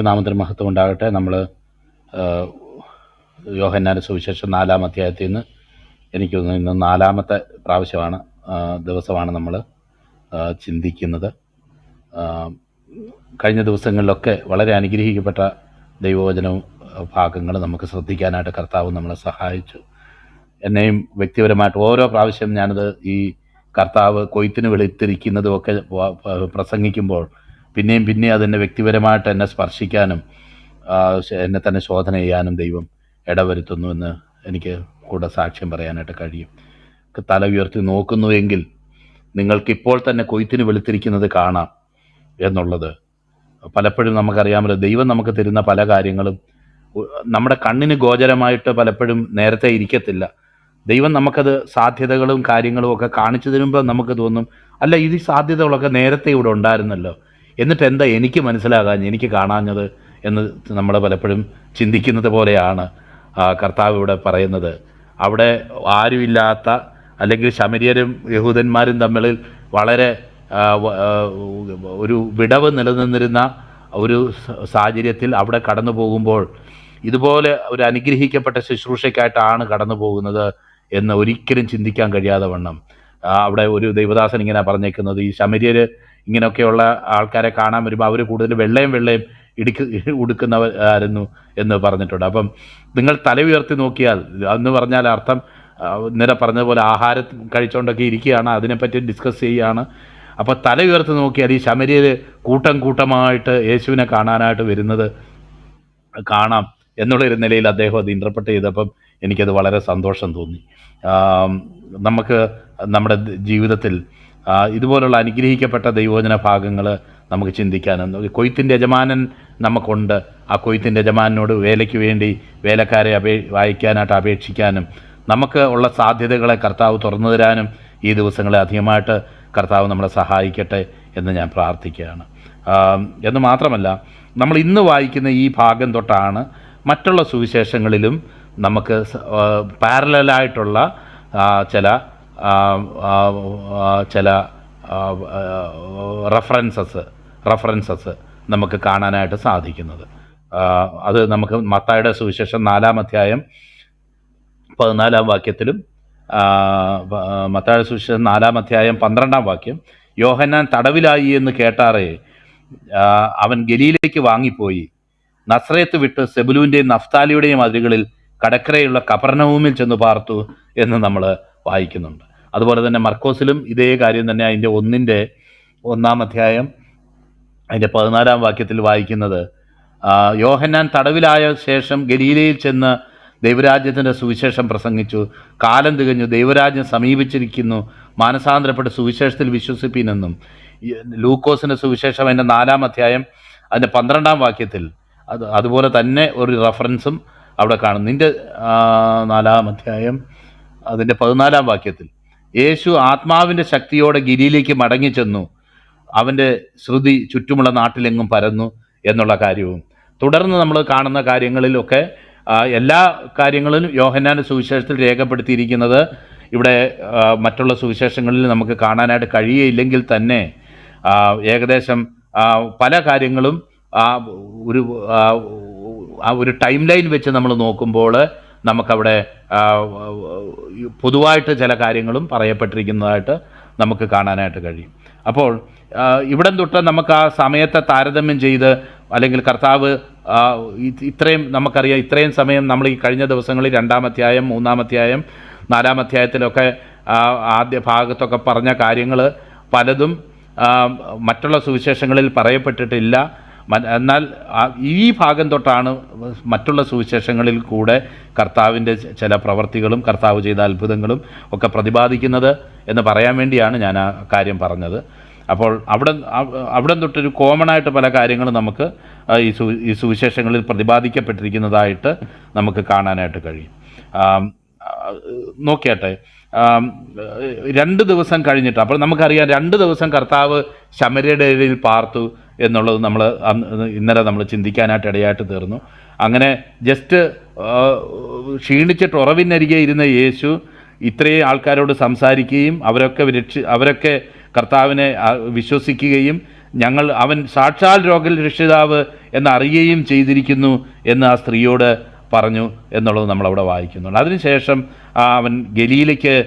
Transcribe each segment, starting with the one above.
ദൈവനാമത്തിന് മഹത്വം ഉണ്ടാകട്ടെ. നമ്മൾ യോഹന്നാന്റെ സുവിശേഷം നാലാം അധ്യായത്തിൽ നിന്ന് എനിക്ക് തോന്നുന്നു ഇന്ന് നാലാമത്തെ പ്രാവശ്യമാണ് ദിവസമാണ് നമ്മൾ ചിന്തിക്കുന്നത്. കഴിഞ്ഞ ദിവസങ്ങളിലൊക്കെ വളരെ അനുഗ്രഹിക്കപ്പെട്ട ദൈവവചന ഭാഗങ്ങൾ നമുക്ക് ശ്രദ്ധിക്കാനായിട്ട് കർത്താവ് നമ്മളെ സഹായിച്ചു. എന്നെയും വ്യക്തിപരമായിട്ട് ഓരോ പ്രാവശ്യം ഞാനത് ഈ കർത്താവ് കൊയ്ത്തിന് വെളുത്തിരിക്കുന്നതും ഒക്കെ പ്രസംഗിക്കുമ്പോൾ പിന്നെയും പിന്നെയും അതെന്നെ വ്യക്തിപരമായിട്ട് എന്നെ സ്പർശിക്കാനും എന്നെ തന്നെ ശോധന ചെയ്യാനും ദൈവം ഇടവരുത്തുന്നുവെന്ന് എനിക്ക് കൂടെ സാക്ഷ്യം പറയാനായിട്ട് കഴിയും. തല ഉയർത്തി നോക്കുന്നുവെങ്കിൽ നിങ്ങൾക്കിപ്പോൾ തന്നെ കൊയ്ത്തിന് വെളുത്തിരിക്കുന്നത് കാണാം എന്നുള്ളത്. പലപ്പോഴും നമുക്കറിയാമല്ലോ ദൈവം നമുക്ക് തരുന്ന പല കാര്യങ്ങളും നമ്മുടെ കണ്ണിന് ഗോചരമായിട്ട് പലപ്പോഴും നേരത്തെ ഇരിക്കത്തില്ല. ദൈവം നമുക്കത് സാധ്യതകളും കാര്യങ്ങളും ഒക്കെ കാണിച്ചു തരുമ്പോൾ നമുക്ക് തോന്നും അല്ല ഇത് സാധ്യതകളൊക്കെ നേരത്തെ ഇവിടെ ഉണ്ടായിരുന്നല്ലോ. എന്നിട്ട് എന്താ എനിക്ക് മനസ്സിലാകാൻ എനിക്ക് കാണാഞ്ഞത് എന്ന് നമ്മൾ പലപ്പോഴും ചിന്തിക്കുന്നത് പോലെയാണ് കർത്താവ് ഇവിടെ പറയുന്നത്. അവിടെ ആരുമില്ലാത്ത അല്ലെങ്കിൽ ശമരിയരും യഹൂദന്മാരും തമ്മിൽ വളരെ ഒരു വിടവ് നിലനിന്നിരുന്ന ഒരു സാഹചര്യത്തിൽ അവിടെ കടന്നു പോകുമ്പോൾ ഇതുപോലെ ഒരു അനുഗ്രഹിക്കപ്പെട്ട ശുശ്രൂഷയ്ക്കായിട്ടാണ് കടന്നു പോകുന്നത് എന്ന് ഒരിക്കലും ചിന്തിക്കാൻ കഴിയാതെ വണ്ണം. അവിടെ ഒരു ദൈവദാസൻ ഇങ്ങനെ പറഞ്ഞേക്കുന്നത് ഈ ശമര്യര് ഇങ്ങനെയൊക്കെയുള്ള ആൾക്കാരെ കാണാൻ വരുമ്പോൾ അവർ കൂടുതൽ വെള്ളയും വെള്ളയും ഇടിക്ക് ഉടുക്കുന്നവരായിരുന്നു എന്ന് പറഞ്ഞിട്ടുണ്ട്. അപ്പം നിങ്ങൾ തല ഉയർത്തി നോക്കിയാൽ എന്ന് പറഞ്ഞാൽ അർത്ഥം ഇന്നലെ പറഞ്ഞതുപോലെ ആഹാരം കഴിച്ചുകൊണ്ടൊക്കെ ഇരിക്കുകയാണ് അതിനെപ്പറ്റി ഡിസ്കസ് ചെയ്യുകയാണ്. അപ്പോൾ തല ഉയർത്തി നോക്കിയാൽ ഈ ശമരിയിൽ കൂട്ടം കൂട്ടമായിട്ട് യേശുവിനെ കാണാനായിട്ട് വരുന്നത് കാണാം എന്നുള്ളൊരു നിലയിൽ അദ്ദേഹം അത് ഇന്റർപ്രറ്റ് ചെയ്തപ്പം എനിക്കത് വളരെ സന്തോഷം തോന്നി. നമുക്ക് നമ്മുടെ ജീവിതത്തിൽ ഇതുപോലുള്ള അനുഗ്രഹിക്കപ്പെട്ട ദൈവോചന ഭാഗങ്ങൾ നമുക്ക് ചിന്തിക്കാനും. കൊയ്ത്തിന്റെ യജമാനൻ നമുക്കുണ്ട്. ആ കൊയ്ത്തിന്റെ യജമാനോട് വേലയ്ക്ക് വേണ്ടി വേലക്കാരെ അപേ വായിക്കാനായിട്ട് അപേക്ഷിക്കാനും നമുക്ക് ഉള്ള സാധ്യതകളെ കർത്താവ് തുറന്നു തരാനും ഈ ദിവസങ്ങളെ അധികമായിട്ട് കർത്താവ് നമ്മളെ സഹായിക്കട്ടെ എന്ന് ഞാൻ പ്രാർത്ഥിക്കുകയാണ്. എന്ന് മാത്രമല്ല നമ്മൾ ഇന്ന് വായിക്കുന്ന ഈ ഭാഗം തൊട്ടാണ് മറ്റുള്ള സുവിശേഷങ്ങളിലും നമുക്ക് പാരലായിട്ടുള്ള ചില ചില റഫറൻസസ് റഫറൻസസ് നമുക്ക് കാണാനായിട്ട് സാധിക്കുന്നത്. അത് നമുക്ക് മത്തായുടെ സുവിശേഷം നാലാം അധ്യായം പതിനാലാം വാക്യത്തിലും മത്തായുടെ സുവിശേഷം നാലാം അധ്യായം പന്ത്രണ്ടാം വാക്യം യോഹന്നാൻ തടവിലായി എന്ന് കേട്ടാറേ അവൻ ഗലീലേക്ക് വാങ്ങിപ്പോയി. നസ്രയത്ത് വിട്ട് സെബുലുവിന്റെയും നഫ്താലിയുടെയും അതിരുകളിൽ കടക്കരയുള്ള കപർണവുമിൽ ചെന്ന് പാർത്തു എന്ന് നമ്മൾ വായിക്കുന്നുണ്ട്. അതുപോലെ തന്നെ മർക്കോസിലും ഇതേ കാര്യം തന്നെ അതിന്റെ ഒന്നിന്റെ ഒന്നാം അധ്യായം അതിന്റെ പതിനാലാം വാക്യത്തിൽ വായിക്കുന്നത് യോഹന്നാൻ തടവിലായ ശേഷം ഗലീലയിൽ ചെന്ന് ദൈവരാജ്യത്തിന്റെ സുവിശേഷം പ്രസംഗിച്ചു. കാലം തികഞ്ഞു ദൈവരാജ്യം സമീപിച്ചിരിക്കുന്നു മാനസാന്തരപ്പെട്ട് സുവിശേഷത്തിൽ വിശ്വസിപ്പിനെന്നും ലൂക്കോസിന്റെ സുവിശേഷം അതിന്റെ നാലാം അധ്യായം അതിന്റെ പന്ത്രണ്ടാം വാക്യത്തിൽ അത് അതുപോലെ തന്നെ ഒരു റഫറൻസും അവിടെ കാണും നിന്റെ നാലാം അധ്യായം അതിന്റെ പതിനാലാം വാക്യത്തിൽ. യേശു ആത്മാവിന്റെ ശക്തിയോടെ ഗിരിയിലേക്ക് മടങ്ങിച്ചെന്നു. അവന്റെ ശ്രുതി ചുറ്റുമുള്ള നാട്ടിലെങ്ങും പരന്നു എന്നുള്ള കാര്യവും. തുടർന്ന് നമ്മൾ കാണുന്ന കാര്യങ്ങളിലൊക്കെ എല്ലാ കാര്യങ്ങളും യോഹന്നാന്റെ സുവിശേഷത്തിൽ രേഖപ്പെടുത്തിയിരിക്കുന്നത് ഇവിടെ മറ്റുള്ള സുവിശേഷങ്ങളിൽ നമുക്ക് കാണാനായിട്ട് കഴിയയില്ലെങ്കിൽ തന്നെ ഏകദേശം പല കാര്യങ്ങളും ഒരു ആ ഒരു ടൈം ലൈൻ വെച്ച് നമ്മൾ നോക്കുമ്പോൾ നമുക്കവിടെ പൊതുവായിട്ട് ചില കാര്യങ്ങളും പറയപ്പെട്ടിരിക്കുന്നതായിട്ട് നമുക്ക് കാണാനായിട്ട് കഴിയും. അപ്പോൾ ഇവിടം തൊട്ട് നമുക്ക് ആ സമയത്തെ താരതമ്യം ചെയ്ത് അല്ലെങ്കിൽ കർത്താവ് ഇത്രയും നമുക്കറിയാം ഇത്രയും സമയം നമ്മൾ ഈ കഴിഞ്ഞ ദിവസങ്ങളിൽ രണ്ടാമധ്യായം മൂന്നാമധ്യായം നാലാമധ്യായത്തിലൊക്കെ ആദ്യ ഭാഗത്തൊക്കെ പറഞ്ഞ കാര്യങ്ങൾ പലതും മറ്റുള്ള സുവിശേഷങ്ങളിൽ പറയപ്പെട്ടിട്ടില്ല. എന്നാൽ ഈ ഭാഗം തൊട്ടാണ് മറ്റുള്ള സുവിശേഷങ്ങളിൽ കൂടെ കർത്താവിന്റെ ചില പ്രവർത്തികളും കർത്താവ് ചെയ്ത അത്ഭുതങ്ങളും ഒക്കെ പ്രതിപാദിക്കുന്നത് എന്ന് പറയാൻ വേണ്ടിയാണ് ഞാൻ ആ കാര്യം പറഞ്ഞത്. അപ്പോൾ അവിടെ അവ- അവിടെ തൊട്ടൊരു കോമൺ ആയിട്ട് പല കാര്യങ്ങളും നമുക്ക് ഈ സു ഈ സുവിശേഷങ്ങളിൽ പ്രതിപാദിക്കപ്പെട്ടിരിക്കുന്നതായിട്ട് നമുക്ക് കാണാനായിട്ട് കഴിയും. നോക്കിയാട്ടെ രണ്ട് ദിവസം കഴിഞ്ഞിട്ട് അപ്പോൾ നമുക്കറിയാം രണ്ട് ദിവസം കർത്താവ് ശമരയുടെ ഇടയിൽ പാർത്തു എന്നുള്ളത് നമ്മൾ ഇന്നലെ നമ്മൾ ചിന്തിക്കാനായിട്ട് ഇടയായിട്ട് തീർന്നു. അങ്ങനെ ജസ്റ്റ് ക്ഷീണിച്ചിട്ട് ഉറവിനരികെ ഇരുന്ന യേശു ഇത്രയും ആൾക്കാരോട് സംസാരിക്കുകയും അവരൊക്കെ രക്ഷ അവരൊക്കെ കർത്താവിനെ വിശ്വസിക്കുകയും ഞങ്ങൾ അവൻ സാക്ഷാൽ രോഗരക്ഷിതാവ് എന്നറിയുകയും ചെയ്തിരിക്കുന്നു എന്ന് ആ സ്ത്രീയോട് പറഞ്ഞു എന്നുള്ളത് നമ്മളവിടെ വായിക്കുന്നുണ്ട്. അതിനുശേഷം അവൻ ഗലീലയ്ക്ക്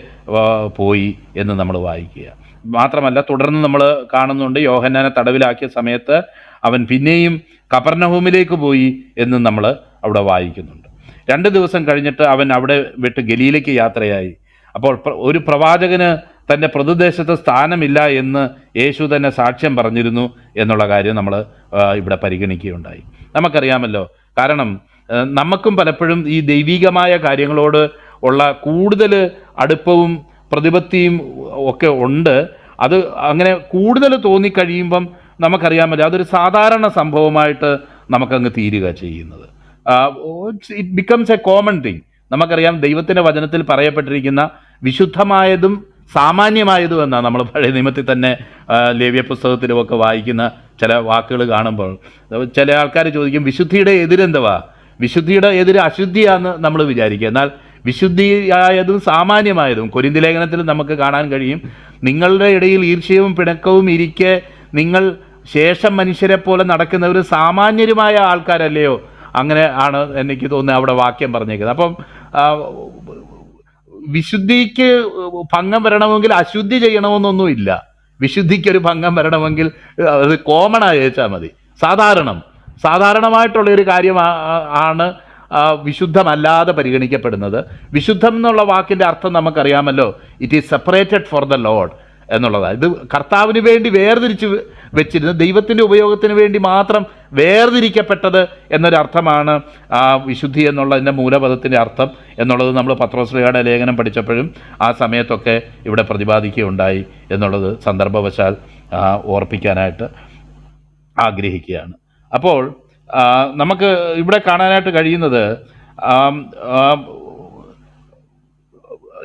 പോയി എന്ന് നമ്മൾ വായിക്കുക. മാത്രമല്ല തുടർന്ന് നമ്മൾ കാണുന്നുണ്ട് യോഹന്നാനെ തടവിലാക്കിയ സമയത്ത് അവൻ പിന്നെയും കപർണഹൂമിലേക്ക് പോയി എന്ന് നമ്മൾ അവിടെ വായിക്കുന്നുണ്ട്. രണ്ട് ദിവസം കഴിഞ്ഞിട്ട് അവൻ അവിടെ വിട്ട് ഗലിയിലേക്ക് യാത്രയായി. അപ്പോൾ ഒരു പ്രവാചകന് തന്റെ പ്രതിദേശത്ത് സ്ഥാനമില്ല എന്ന് യേശു തന്നെ സാക്ഷ്യം പറഞ്ഞിരുന്നു എന്നുള്ള കാര്യം നമ്മൾ ഇവിടെ പരിഗണിക്കുകയുണ്ടായി. നമുക്കറിയാമല്ലോ കാരണം നമുക്കും പലപ്പോഴും ഈ ദൈവികമായ കാര്യങ്ങളോട് ഉള്ള കൂടുതൽ അടുപ്പവും പ്രതിപത്തിയും ഒക്കെ ഉണ്ട്. അത് അങ്ങനെ കൂടുതൽ തോന്നിക്കഴിയുമ്പം നമുക്കറിയാമല്ലോ അതൊരു സാധാരണ സംഭവമായിട്ട് നമുക്കങ്ങ് തീരുക ചെയ്യുന്നത്. It becomes a common thing നമുക്കറിയാം ദൈവത്തിന്റെ വചനത്തിൽ പറയപ്പെട്ടിരിക്കുന്ന വിശുദ്ധമായതും സാമാന്യമായതും എന്നാണ് നമ്മൾ പഴയ നിയമത്തിൽ തന്നെ ലേവ്യ പുസ്തകത്തിലുമൊക്കെ വായിക്കുന്ന ചില വാക്കുകൾ കാണുമ്പോൾ. ചില ആൾക്കാർ ചോദിക്കും വിശുദ്ധിയുടെ എതിരെന്തുവാ? വിശുദ്ധിയുടെ എതിര് അശുദ്ധിയാന്ന് നമ്മൾ വിചാരിക്കുക എന്നാൽ വിശുദ്ധിയായതും സാമാന്യമായതും. കൊരിന്തി ലേഖനത്തിൽ നമുക്ക് കാണാൻ കഴിയും. നിങ്ങളുടെ ഇടയിൽ ഈർഷ്യവും പിണക്കവും ഇരിക്കെ നിങ്ങൾ ശേഷം മനുഷ്യരെ പോലെ നടക്കുന്നവർ സാമാന്യരുമായ ആൾക്കാരല്ലയോ? അങ്ങനെ ആണ് എനിക്ക് തോന്നുന്നത് അവിടെ വാക്യം പറഞ്ഞേക്കുന്നത്. അപ്പം വിശുദ്ധിക്ക് ഭംഗം വരണമെങ്കിൽ അശുദ്ധി ചെയ്യണമെന്നൊന്നുമില്ല. വിശുദ്ധിക്കൊരു ഭംഗം വരണമെങ്കിൽ അത് കോമൺ ആയി വെച്ചാൽ മതി. സാധാരണം. സാധാരണമായിട്ടുള്ള ഒരു കാര്യം ആണ് വിശുദ്ധമല്ലാതെ പരിഗണിക്കപ്പെടുന്നത്. വിശുദ്ധം എന്നുള്ള വാക്കിന്റെ അർത്ഥം നമുക്കറിയാമല്ലോ. It is separated for the lord എന്നുള്ളതാണ്. ഇത് കർത്താവിന് വേണ്ടി വേർതിരിച്ച് വെച്ചിരുന്നത് വെച്ചിരുന്ന ദൈവത്തിന്റെ ഉപയോഗത്തിന് വേണ്ടി മാത്രം വേർതിരിക്കപ്പെട്ടത് എന്നൊരർത്ഥമാണ് ആ വിശുദ്ധി എന്നുള്ളതിന്റെ മൂലപദത്തിന്റെ അർത്ഥം എന്നുള്ളത് നമ്മൾ പത്രശ്രീയുടെ ലേഖനം പഠിച്ചപ്പോഴും ആ സമയത്തൊക്കെ ഇവിടെ പ്രതിപാദിക്കുകയുണ്ടായി എന്നുള്ളത് സന്ദർഭവശാൽ ഓർപ്പിക്കാനായിട്ട് ആഗ്രഹിക്കുകയാണ്. അപ്പോൾ നമുക്ക് ഇവിടെ കാണാനായിട്ട് കഴിയുന്നത്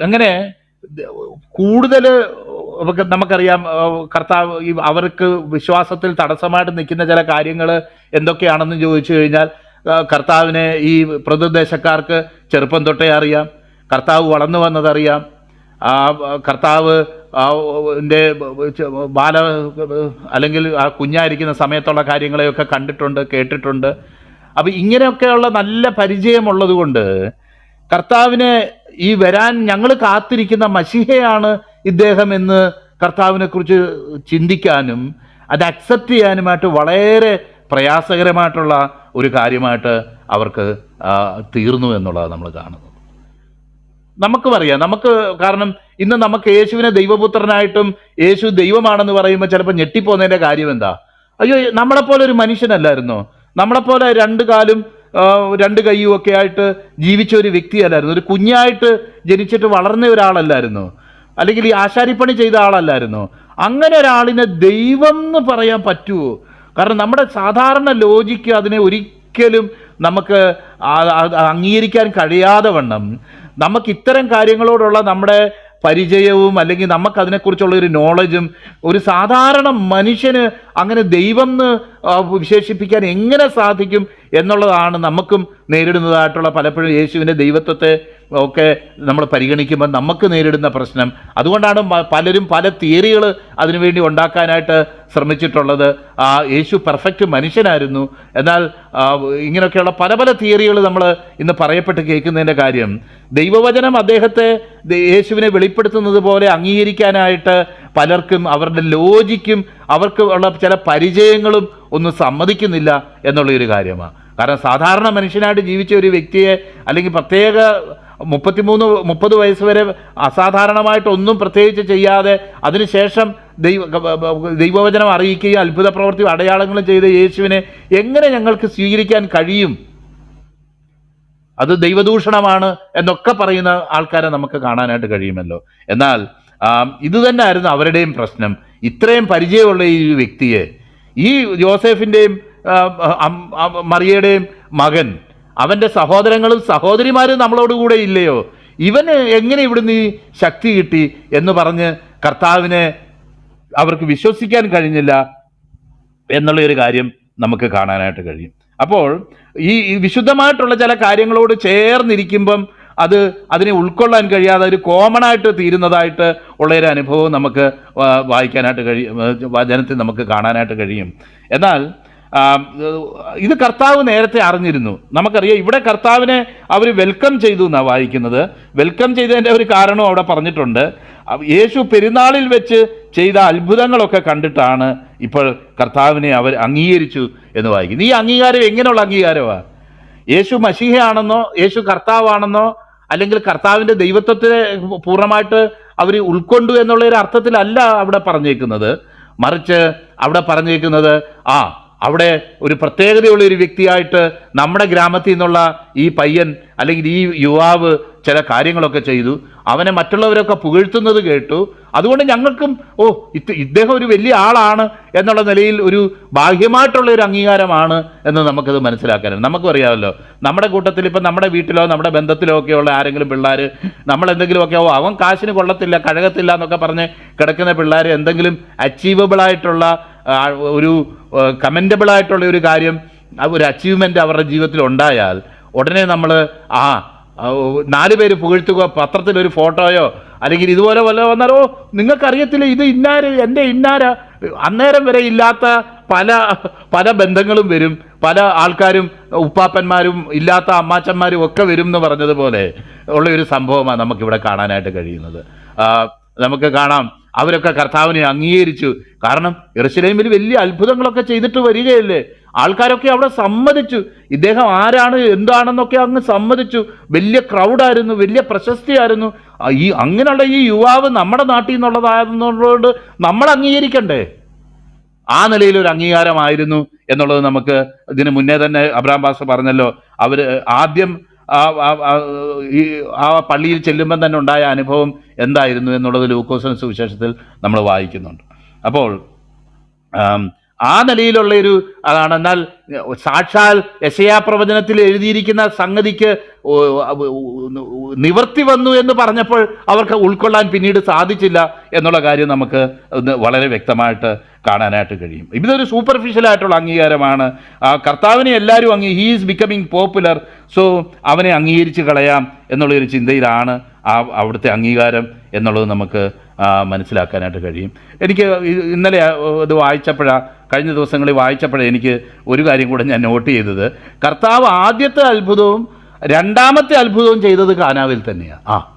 അങ്ങനെ കൂടുതൽ നമുക്കറിയാം കർത്താവ് ഈ അവർക്ക് വിശ്വാസത്തിൽ തടസ്സമായിട്ട് നിൽക്കുന്ന ചില കാര്യങ്ങൾ എന്തൊക്കെയാണെന്ന് ചോദിച്ചു കഴിഞ്ഞാൽ കർത്താവിനെ ഈ പ്രദേശക്കാർക്ക് ചെറുപ്പം തൊട്ടേ അറിയാം കർത്താവ് വളർന്നു വന്നതറിയാം കർത്താവ് ബാല അല്ലെങ്കിൽ ആ കുഞ്ഞായിരിക്കുന്ന സമയത്തുള്ള കാര്യങ്ങളെയൊക്കെ കണ്ടിട്ടുണ്ട് കേട്ടിട്ടുണ്ട്. അപ്പം ഇങ്ങനെയൊക്കെയുള്ള നല്ല പരിചയമുള്ളത് കൊണ്ട് കർത്താവിനെ ഈ വരാൻ ഞങ്ങൾ കാത്തിരിക്കുന്ന മഷിഹയാണ് ഇദ്ദേഹം എന്ന് കർത്താവിനെ കുറിച്ച് ചിന്തിക്കാനും അത് അക്സെപ്റ്റ് ചെയ്യാനുമായിട്ട് വളരെ പ്രയാസകരമായിട്ടുള്ള ഒരു കാര്യമായിട്ട് അവർക്ക് തീർന്നു എന്നുള്ളതാണ് നമ്മൾ കാണുന്നത്. നമുക്കും അറിയാം നമുക്ക് കാരണം ഇന്ന് നമുക്ക് യേശുവിനെ ദൈവപുത്രനായിട്ടും യേശു ദൈവമാണെന്ന് പറയുമ്പോൾ ചിലപ്പോൾ ഞെട്ടിപ്പോകുന്നതിന്റെ കാര്യം എന്താ? അയ്യോ നമ്മളെപ്പോലെ ഒരു മനുഷ്യനല്ലായിരുന്നോ? നമ്മളെപ്പോലെ രണ്ട് കാലും രണ്ട് കൈയും ഒക്കെ ആയിട്ട് ജീവിച്ച ഒരു വ്യക്തിയല്ലായിരുന്നു? ഒരു കുഞ്ഞായിട്ട് ജനിച്ചിട്ട് വളർന്ന ഒരാളല്ലായിരുന്നു? അല്ലെങ്കിൽ ഈ ആശാരിപ്പണി ചെയ്ത ആളല്ലായിരുന്നു? അങ്ങനെ ഒരാളിനെ ദൈവം എന്ന് പറയാൻ പറ്റുമോ കാരണം നമ്മുടെ സാധാരണ ലോജിക്ക് അതിനെ ഒരിക്കലും നമുക്ക് അംഗീകരിക്കാൻ കഴിയാതെ വണ്ണം. നമുക്ക് ഇത്തരം കാര്യങ്ങളോടുള്ള നമ്മുടെ പരിചയവും അല്ലെങ്കിൽ നമുക്ക് അതിനെക്കുറിച്ചുള്ള ഒരു നോളജും ഒരു സാധാരണ മനുഷ്യന് അങ്ങനെ ദൈവം എന്ന് വിശേഷിപ്പിക്കാൻ എങ്ങനെ സാധിക്കും എന്നുള്ളതാണ് നമുക്കും നേരിടുന്നതായിട്ടുള്ള പലപ്പോഴും യേശുവിന്റെ ദൈവത്വത്തെ ഒക്കെ നമ്മൾ പരിഗണിക്കുമ്പോൾ നമുക്ക് നേരിടുന്ന പ്രശ്നം. അതുകൊണ്ടാണ് പലരും പല തിയറികൾ അതിനുവേണ്ടി ഉണ്ടാക്കാനായിട്ട് ശ്രമിച്ചിട്ടുള്ളത്. ആ യേശു പെർഫെക്റ്റ് മനുഷ്യനായിരുന്നു. എന്നാൽ ഇങ്ങനെയൊക്കെയുള്ള പല പല തിയറികൾ നമ്മൾ ഇന്ന് പറയപ്പെട്ട് കേൾക്കുന്നതിന്റെ കാര്യം. ദൈവവചനം അദ്ദേഹത്തെ യേശുവിനെ വെളിപ്പെടുത്തുന്നത് പോലെ അംഗീകരിക്കാനായിട്ട് പലർക്കും അവരുടെ ലോജിക്കും അവർക്ക് ഉള്ള ചില പരിചയങ്ങളും ഒന്നും സമ്മതിക്കുന്നില്ല എന്നുള്ള ഒരു കാര്യമാണ്. കാരണം സാധാരണ മനുഷ്യനായിട്ട് ജീവിച്ച ഒരു വ്യക്തിയെ അല്ലെങ്കിൽ പ്രത്യേക മുപ്പത്തിമൂന്ന് മുപ്പത് വയസ്സ് വരെ അസാധാരണമായിട്ടൊന്നും പ്രത്യേകിച്ച് ചെയ്യാതെ അതിനുശേഷം ദൈവ ദൈവവചനം അറിയിക്കുകയും അത്ഭുത പ്രവൃത്തി അടയാളങ്ങളും ചെയ്ത യേശുവിനെ എങ്ങനെ ഞങ്ങൾക്ക് സ്വീകരിക്കാൻ കഴിയും? അത് ദൈവദൂഷണമാണ് എന്നൊക്കെ പറയുന്ന ആൾക്കാരെ നമുക്ക് കാണാനായിട്ട് കഴിയുമല്ലോ. എന്നാൽ ഇത് തന്നെ ആയിരുന്നു അവരുടെയും പ്രശ്നം. ഇത്രയും പരിചയമുള്ള ഈ വ്യക്തിയെ ഈ ജോസഫിന്റെയും മറിയയുടെയും മകൻ അവന്റെ സഹോദരങ്ങളും സഹോദരിമാരും നമ്മളോട് കൂടെ ഇല്ലയോ? ഇവന് എങ്ങനെ ഇവിടുന്ന് ഈ ശക്തി കിട്ടി എന്ന് പറഞ്ഞ് കർത്താവിനെ അവർക്ക് വിശ്വസിക്കാൻ കഴിഞ്ഞില്ല എന്നുള്ള ഒരു കാര്യം നമുക്ക് കാണാനായിട്ട് കഴിയും. അപ്പോൾ ഈ വിശുദ്ധമായിട്ടുള്ള ചില കാര്യങ്ങളോട് ചേർന്നിരിക്കുമ്പം അത് അതിനെ ഉൾക്കൊള്ളാൻ കഴിയാതെ ഒരു കോമൺ ആയിട്ട് തീരുന്നതായിട്ട് ഉള്ള ഒരു അനുഭവം നമുക്ക് വായിക്കാനായിട്ട് കഴിയും വചനത്തിൽ നമുക്ക് കാണാനായിട്ട് കഴിയും. എന്നാൽ ഇത് കർത്താവ് നേരത്തെ അറിഞ്ഞിരുന്നു. നമുക്കറിയാം ഇവിടെ കർത്താവിനെ അവർ വെൽക്കം ചെയ്തു എന്നാണ് വായിക്കുന്നത്. വെൽക്കം ചെയ്തതിന്റെ ഒരു കാരണം അവിടെ പറഞ്ഞിട്ടുണ്ട്. യേശു പെരുന്നാളിൽ വെച്ച് ചെയ്ത അത്ഭുതങ്ങളൊക്കെ കണ്ടിട്ടാണ് ഇപ്പോൾ കർത്താവിനെ അവർ അംഗീകരിച്ചു എന്ന് വായിക്കുന്നത്. ഈ അംഗീകാരം എങ്ങനെയുള്ള അംഗീകാരമാണ് യേശു മഷിഹയാണെന്നോ യേശു കർത്താവാണെന്നോ അല്ലെങ്കിൽ കർത്താവിന്റെ ദൈവത്വത്തെ പൂർണമായിട്ട് അവർ ഉൾക്കൊണ്ടു എന്നുള്ള ഒരു അർത്ഥത്തിലല്ല അവിടെ പറഞ്ഞേക്കുന്നത്. മറിച്ച് അവിടെ പറഞ്ഞേക്കുന്നത് ആ അവിടെ ഒരു പ്രത്യേകതയുള്ള ഒരു വ്യക്തിയായിട്ട് നമ്മുടെ ഗ്രാമത്തിൽ നിന്നുള്ള ഈ പയ്യൻ അല്ലെങ്കിൽ ഈ യുവാവ് ചില കാര്യങ്ങളൊക്കെ ചെയ്തു. അവനെ മറ്റുള്ളവരൊക്കെ പുകഴ്ത്തുന്നത് കേട്ടു. അതുകൊണ്ട് ഞങ്ങൾക്കും ഓ ഇത് ഇദ്ദേഹം ഒരു വലിയ ആളാണ് എന്നുള്ള നിലയിൽ ഒരു ബാഹ്യമായിട്ടുള്ള ഒരു അംഗീകാരമാണ് എന്ന് നമുക്കത് മനസ്സിലാക്കാനുണ്ട് നമുക്കും അറിയാമല്ലോ. നമ്മുടെ കൂട്ടത്തിൽ ഇപ്പം നമ്മുടെ വീട്ടിലോ നമ്മുടെ ബന്ധത്തിലോ ഒക്കെയുള്ള ആരെങ്കിലും പിള്ളേർ നമ്മൾ എന്തെങ്കിലുമൊക്കെ ഓ അവൻ കാശിന് കൊള്ളത്തില്ല കഴകത്തില്ല എന്നൊക്കെ പറഞ്ഞ് കിടക്കുന്ന പിള്ളേർ എന്തെങ്കിലും ആ, ഒരു കമന്റബിൾ ആയിട്ടുള്ള ഒരു കാര്യം ഒരു അച്ചീവ്മെന്റ് അവരുടെ ജീവിതത്തിൽ ഉണ്ടായാൽ ഉടനെ നമ്മൾ ആ നാല് പേര് പുകഴ്ത്തുക പത്രത്തിൽ ഒരു ഫോട്ടോയോ അല്ലെങ്കിൽ ഇതുപോലെ വല്ല വന്നാലോ "ഓ, നിങ്ങൾക്കറിയത്തില്ല ഇത് ഇന്നാര് എന്റെ ഇന്നാര? അന്നേരം വരെ ഇല്ലാത്ത പല പല ബന്ധങ്ങളും വരും. പല ആൾക്കാരും ഉപ്പാപ്പന്മാരും ഇല്ലാത്ത അമ്മാച്ചന്മാരും ഒക്കെ വരും എന്ന് പറഞ്ഞതുപോലെ ഉള്ള ഒരു സംഭവമാണ് നമുക്കിവിടെ കാണാനായിട്ട് കഴിയുന്നത്. നമുക്ക് കാണാം. അവരൊക്കെ കർത്താവിനെ അംഗീകരിച്ചു. കാരണം എറുസലേമിൽ വലിയ അത്ഭുതങ്ങളൊക്കെ ചെയ്തിട്ട് വരികയല്ലേ? ആൾക്കാരൊക്കെ അവിടെ സമ്മതിച്ചു. ഇദ്ദേഹം ആരാണ് എന്താണെന്നൊക്കെ അങ്ങ് സമ്മതിച്ചു. വലിയ ക്രൗഡായിരുന്നു വലിയ പ്രശസ്തിയായിരുന്നു. ഈ അങ്ങനെയുള്ള ഈ യുവാവ് നമ്മുടെ നാട്ടിൽ നിന്നുള്ളതായിരുന്നതുകൊണ്ട് നമ്മൾ അംഗീകരിക്കണ്ടേ? ആ നിലയിൽ ഒരു അംഗീകാരമായിരുന്നു എന്നുള്ളത് നമുക്ക് ഇതിന് മുന്നേ തന്നെ അബ്രാം ബാസ് പറഞ്ഞല്ലോ. അവർ ആദ്യം ഈ ആ പള്ളിയിൽ ചെല്ലുമ്പം തന്നെ ഉണ്ടായ അനുഭവം എന്തായിരുന്നു എന്നുള്ളത് ലൂക്കോസൻ സുവിശേഷത്തിൽ നമ്മൾ വായിക്കുന്നുണ്ട്. അപ്പോൾ ആം, നിലയിലുള്ള ഒരു അതാണ്. എന്നാൽ സാക്ഷാൽ യശയാ പ്രവചനത്തിൽ എഴുതിയിരിക്കുന്ന സംഗതിക്ക് നിവർത്തി വന്നു എന്ന് പറഞ്ഞപ്പോൾ അവർക്ക് ഉൾക്കൊള്ളാൻ പിന്നീട് സാധിച്ചില്ല എന്നുള്ള കാര്യം നമുക്ക് വളരെ വ്യക്തമായിട്ട് കാണാനായിട്ട് കഴിയും. ഇതൊരു സൂപ്പർഫിഷ്യൽ ആയിട്ടുള്ള അംഗീകാരമാണ്. ആ കർത്താവിനെ എല്ലാവരും അംഗീ he is becoming popular so അവനെ അംഗീകരിച്ച് കളയാം എന്നുള്ളൊരു ചിന്തയിലാണ് ആ അവിടുത്തെ അംഗീകാരം എന്നുള്ളത് നമുക്ക് മനസ്സിലാക്കാനായിട്ട് കഴിയും. എനിക്ക് ഇന്നലെ ഇത് വായിച്ചപ്പോഴാണ് കഴിഞ്ഞ ദിവസങ്ങളിൽ വായിച്ചപ്പോഴേ എനിക്ക് ഒരു കാര്യം കൂടെ ഞാൻ നോട്ട് ചെയ്തത്. കർത്താവ് ആദ്യത്തെ അത്ഭുതവും രണ്ടാമത്തെ അത്ഭുതവും ചെയ്തത് കാനാവിൽ തന്നെയാണ് ആ.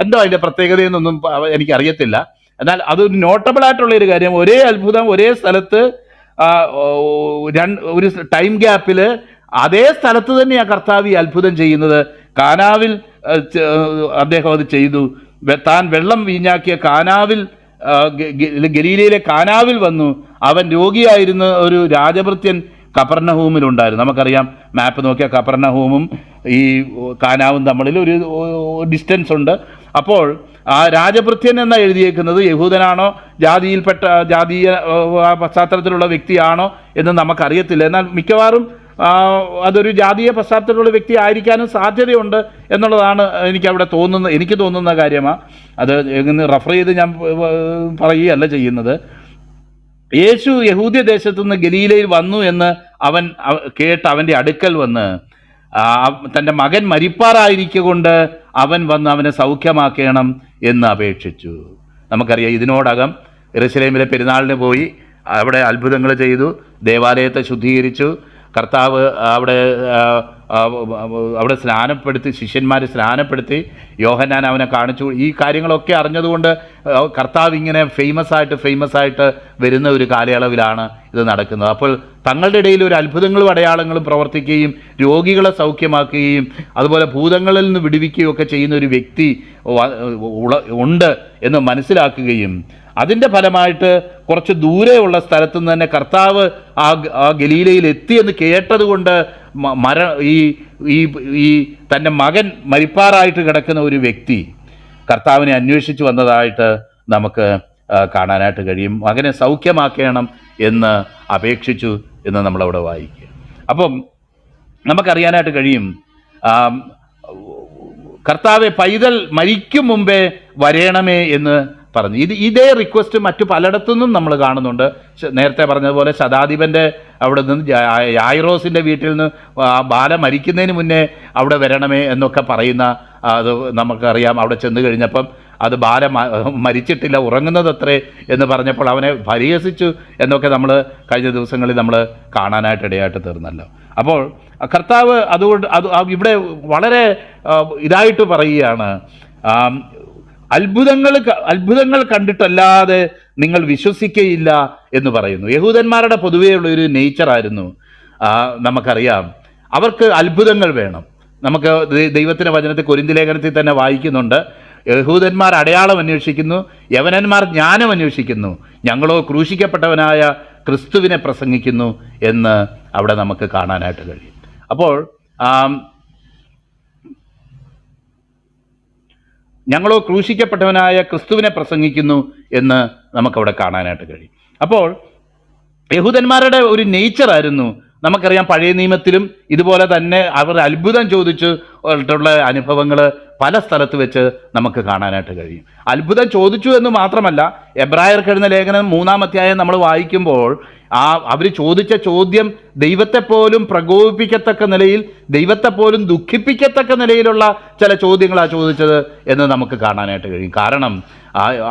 എന്തോ അതിന്റെ പ്രത്യേകതയെന്നൊന്നും എനിക്കറിയത്തില്ല. എന്നാൽ അതൊരു നോട്ടബിൾ ആയിട്ടുള്ള ഒരു കാര്യം. ഒരേ അത്ഭുതം ഒരേ സ്ഥലത്ത് ഒരു ടൈം ഗ്യാപ്പിൽ അതേ സ്ഥലത്ത് തന്നെയാണ് കർത്താവ് ഈ അത്ഭുതം ചെയ്യുന്നത് കാനാവിൽ അദ്ദേഹം അത് ചെയ്തു. താൻ വെള്ളം വീഞ്ഞാക്കിയ കാനാവിൽ ഗലീലയിലെ കാനാവിൽ വന്നു. അവൻ രോഗിയായിരുന്ന ഒരു രാജഭൃത്യൻ കപർണഹൂമിലുണ്ടായിരുന്നു. നമുക്കറിയാം മാപ്പ് നോക്കിയാൽ കപർണഹൂമും ഈ കാനാവും തമ്മിൽ ഒരു ഡിസ്റ്റൻസ് ഉണ്ട്. അപ്പോൾ ആ രാജഭൃത്യൻ എന്ന എഴുതിയേക്കുന്നത്? യഹൂദനാണോ? ജാതിയിൽപ്പെട്ട ജാതീയ പശ്ചാത്തലത്തിലുള്ള വ്യക്തിയാണോ? എന്ന് നമുക്കറിയത്തില്ല. എന്നാൽ മിക്കവാറും അതൊരു ജാതീയ പശ്ചാത്തലമുള്ള വ്യക്തി ആയിരിക്കാനും സാധ്യതയുണ്ട് എന്നുള്ളതാണ് എനിക്ക് അവിടെ തോന്നുന്ന എനിക്ക് തോന്നുന്ന കാര്യമാണ് അത് റഫർ ചെയ്ത് ഞാൻ പറയുകയല്ല ചെയ്യുന്നത്. യേശു യഹൂദ്യ ദേശത്തു നിന്ന് ഗലീലയിൽ വന്നു എന്ന് അവൻ കേട്ട് അവന്റെ അടുക്കൽ വന്ന് തന്റെ മകൻ മരിപ്പാറായിരിക്കൊണ്ട് അവൻ വന്ന് അവനെ സൗഖ്യമാക്കണം എന്ന് അപേക്ഷിച്ചു. നമുക്കറിയാം ഇതിനോടകം എറുസലേമിലെ പെരുന്നാളിന് പോയി അവിടെ അത്ഭുതങ്ങൾ ചെയ്തു ദേവാലയത്തെ ശുദ്ധീകരിച്ചു കർത്താവ് അവിടെ അവിടെ സ്നാനപ്പെടുത്തി ശിഷ്യന്മാരെ സ്നാനപ്പെടുത്തി യോഹന്നാൻ അവനെ കാണിച്ചു. ഈ കാര്യങ്ങളൊക്കെ അറിഞ്ഞതുകൊണ്ട് കർത്താവ് ഇങ്ങനെ ഫേമസ് ആയിട്ട് ഫേമസ് ആയിട്ട് വരുന്ന ഒരു കാലയളവിലാണ് ഇത് നടക്കുന്നത്. അപ്പോൾ തങ്ങളുടെ ഇടയിൽ ഒരു അത്ഭുതങ്ങളും അടയാളങ്ങളും പ്രവർത്തിക്കുകയും രോഗികളെ സൗഖ്യമാക്കുകയും അതുപോലെ ഭൂതങ്ങളിൽ നിന്ന് വിടുവിക്കുകയും ഒക്കെ ചെയ്യുന്ന ഒരു വ്യക്തി ഉണ്ട് എന്ന് മനസ്സിലാക്കുകയും അതിന്റെ ഫലമായിട്ട് കുറച്ച് ദൂരെയുള്ള സ്ഥലത്തു നിന്ന് തന്നെ കർത്താവ് ആ ആ ഗലീലയിൽ എത്തിയെന്ന് കേട്ടതുകൊണ്ട് മര ഈ ഈ തന്റെ മകൻ മരിപ്പാറായിട്ട് കിടക്കുന്ന ഒരു വ്യക്തി കർത്താവിനെ അന്വേഷിച്ചു വന്നതായിട്ട് നമുക്ക് കാണാനായിട്ട് കഴിയും. മകനെ സൗഖ്യമാക്കണം എന്ന് അപേക്ഷിച്ചു എന്ന് നമ്മളവിടെ വായിക്കുക. അപ്പം നമുക്കറിയാനായിട്ട് കഴിയും കർത്താവെ പൈതൽ മരിക്കും മുമ്പേ വരേണമേ എന്ന് പറഞ്ഞു. ഇത് ഇതേ റിക്വസ്റ്റ് മറ്റു പലയിടത്തുനിന്നും നമ്മൾ കാണുന്നുണ്ട്. നേരത്തെ പറഞ്ഞതുപോലെ ശതാധിപന്റെ അവിടെ നിന്ന് യായിറോസിന്റെ വീട്ടിൽ നിന്ന് ബാല മരിക്കുന്നതിന് മുന്നേ അവിടെ വരണമേ എന്നൊക്കെ പറയുന്ന അത് നമുക്കറിയാം. അവിടെ ചെന്ന് കഴിഞ്ഞപ്പം അത് ബാല മരിച്ചിട്ടില്ല ഉറങ്ങുന്നത് അത്രേ എന്ന് പറഞ്ഞപ്പോൾ അവനെ പരിഹസിച്ചു എന്നൊക്കെ നമ്മൾ കഴിഞ്ഞ ദിവസങ്ങളിൽ നമ്മൾ കാണാനായിട്ട് ഇടയായിട്ട് തീർന്നല്ലോ. അപ്പോൾ കർത്താവ് അതുകൊണ്ട് അത് ഇവിടെ വളരെ ഇതായിട്ട് പറയുകയാണ്. അത്ഭുതങ്ങൾ അത്ഭുതങ്ങൾ കണ്ടിട്ടല്ലാതെ നിങ്ങൾ വിശ്വസിക്കയില്ല എന്ന് പറയുന്നു. യഹൂദന്മാരുടെ പൊതുവെയുള്ള ഒരു നേച്ചർ ആയിരുന്നു. നമുക്കറിയാം. അവർക്ക് അത്ഭുതങ്ങൾ വേണം. നമുക്ക് ദൈവത്തിന്റെ വചനത്തെ കൊരിന്തി ലേഖനത്തിൽ തന്നെ വായിക്കുന്നുണ്ട്. യഹൂദന്മാർ അടയാളം അന്വേഷിക്കുന്നു. യവനന്മാർ ജ്ഞാനം അന്വേഷിക്കുന്നു. ഞങ്ങളോ ക്രൂശിക്കപ്പെട്ടവനായ ക്രിസ്തുവിനെ പ്രസംഗിക്കുന്നു എന്ന് അവിടെ നമുക്ക് കാണാനായിട്ട് കഴിയും. അപ്പോൾ ആം, ഞങ്ങളോ ക്രൂശിക്കപ്പെട്ടവനായ ക്രിസ്തുവിനെ പ്രസംഗിക്കുന്നു എന്ന് നമുക്കവിടെ കാണാനായിട്ട് കഴിയും. അപ്പോൾ യഹൂദന്മാരുടെ ഒരു നേച്ചറായിരുന്നു നമുക്കറിയാം പഴയ നിയമത്തിലും ഇതുപോലെ തന്നെ അവർ അത്ഭുതം ചോദിച്ചു ഉള്ള അനുഭവങ്ങൾ പല സ്ഥലത്ത് വെച്ച് നമുക്ക് കാണാനായിട്ട് കഴിയും. അത്ഭുതം ചോദിച്ചു എന്ന് മാത്രമല്ല എബ്രായർക്ക് എഴുന്ന ലേഖനം മൂന്നാം അധ്യായം നമ്മൾ വായിക്കുമ്പോൾ ആ അവർ ചോദിച്ച ചോദ്യം ദൈവത്തെ പോലും പ്രകോപിപ്പിക്കത്തക്ക നിലയിൽ ദൈവത്തെ പോലും ദുഃഖിപ്പിക്കത്തക്ക നിലയിലുള്ള ചില ചോദ്യങ്ങളാണ് ചോദിച്ചത് എന്ന് നമുക്ക് കാണാനായിട്ട് കഴിയും. കാരണം